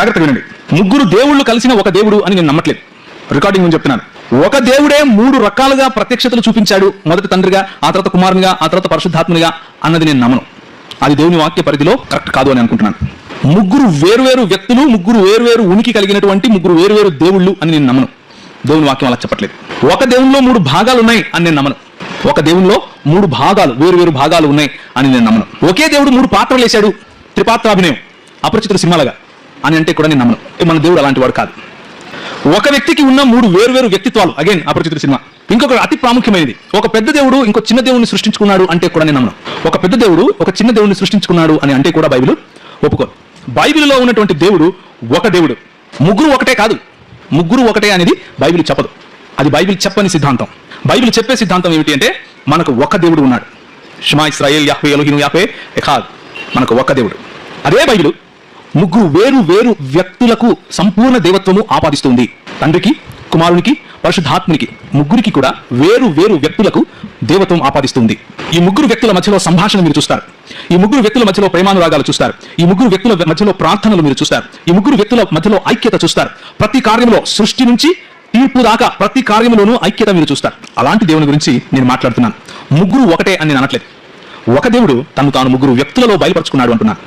జాగ్రత్తగా వినండి. ముగ్గురు దేవుళ్ళు కలిసిన ఒక దేవుడు అని నేను నమ్మట్లేదు. రికార్డింగ్ నేను చెప్తున్నాను. ఒక దేవుడే మూడు రకాలుగా ప్రత్యక్షతలు చూపించాడు. మొదటి తండ్రిగా ఆ తర్వాత కుమారునిగా ఆ తర్వాత పరిశుద్ధాత్మనిగా అన్నది నేను నమ్మను. అది దేవుని వాక్య పరిధిలో కరెక్ట్ కాదు అని అనుకుంటున్నాను. ముగ్గురు వేరువేరు వ్యక్తులు ముగ్గురు వేరువేరు ఉనికి కలిగినటువంటి ముగ్గురు వేరువేరు దేవుళ్ళు అని నేను నమ్మను. దేవుని వాక్యం అలా చెప్పట్లేదు. ఒక దేవునిలో మూడు భాగాలు ఉన్నాయి అని నేను నమ్మను. ఒక దేవునిలో మూడు భాగాలు వేరు వేరు భాగాలు ఉన్నాయి అని నేను నమ్మను. ఒకే దేవుడు మూడు పాత్రలు వేశాడు. త్రిపాత్రాభినయం అపరిచితుల సినిమాలుగా అని అంటే కూడా నేను నమ్మను. మన దేవుడు అలాంటి వాడు కాదు. ఒక వ్యక్తికి ఉన్న మూడు వేరు వేరు వ్యక్తిత్వాలు అగైన్ అపరిచితుల సినిమా. ఇంకొక అతి ప్రాముఖ్యమైనది. ఒక పెద్ద దేవుడు ఇంకో చిన్న దేవుడిని సృష్టించుకున్నాడు అంటే కూడా నేను నమ్మను. ఒక పెద్ద దేవుడు ఒక చిన్న దేవుడిని సృష్టించుకున్నాడు అని అంటే కూడా బైబిల్ ఒప్పుకోరు బైబిల్లో ఉన్నటువంటి దేవుడు ఒక దేవుడు. ముగ్గురు ఒకటే కాదు. ముగ్గురు ఒకటే అనేది బైబిల్ చెప్పదు. అది బైబిల్ చెప్పని సిద్ధాంతం. బైబిల్ చెప్పే సిద్ధాంతం ఏమిటి అంటే మనకు ఒక దేవుడు ఉన్నాడు. షుమా ఇస్రాయేల్ యాహ్వే ఎలోహిను యాహ్వే ఎఖాద్. మనకు ఒక దేవుడు. అదే బైబిల్. ముగ్గురు వేరు వేరు వ్యక్తులకు సంపూర్ణ దేవత్వము ఆపాదిస్తుంది. తండ్రికి కుమారునికి పరిశుద్ధాత్మునికి ముగ్గురికి కూడా వేరు వేరు వ్యక్తులకు దేవత్వం ఆపాదిస్తుంది. ఈ ముగ్గురు వ్యక్తుల మధ్యలో సంభాషణ మీరు చూస్తారు. ఈ ముగ్గురు వ్యక్తుల మధ్యలో ప్రేమానురాగాలు చూస్తారు. ఈ ముగ్గురు వ్యక్తుల మధ్యలో ప్రార్థనలు మీరు చూస్తారు. ఈ ముగ్గురు వ్యక్తుల మధ్యలో ఐక్యత చూస్తారు. ప్రతి కార్యంలో సృష్టి నుంచి తీర్పు దాకా ప్రతి కార్యంలోనూ ఐక్యత మీరు చూస్తారు. అలాంటి దేవుని గురించి నేను మాట్లాడుతున్నాను. ముగ్గురు ఒకటే అని నేను అనట్లేదు. ఒక దేవుడు తను తాను ముగ్గురు వ్యక్తులలో బయలుపరుచుకున్నాడు అంటున్నాను.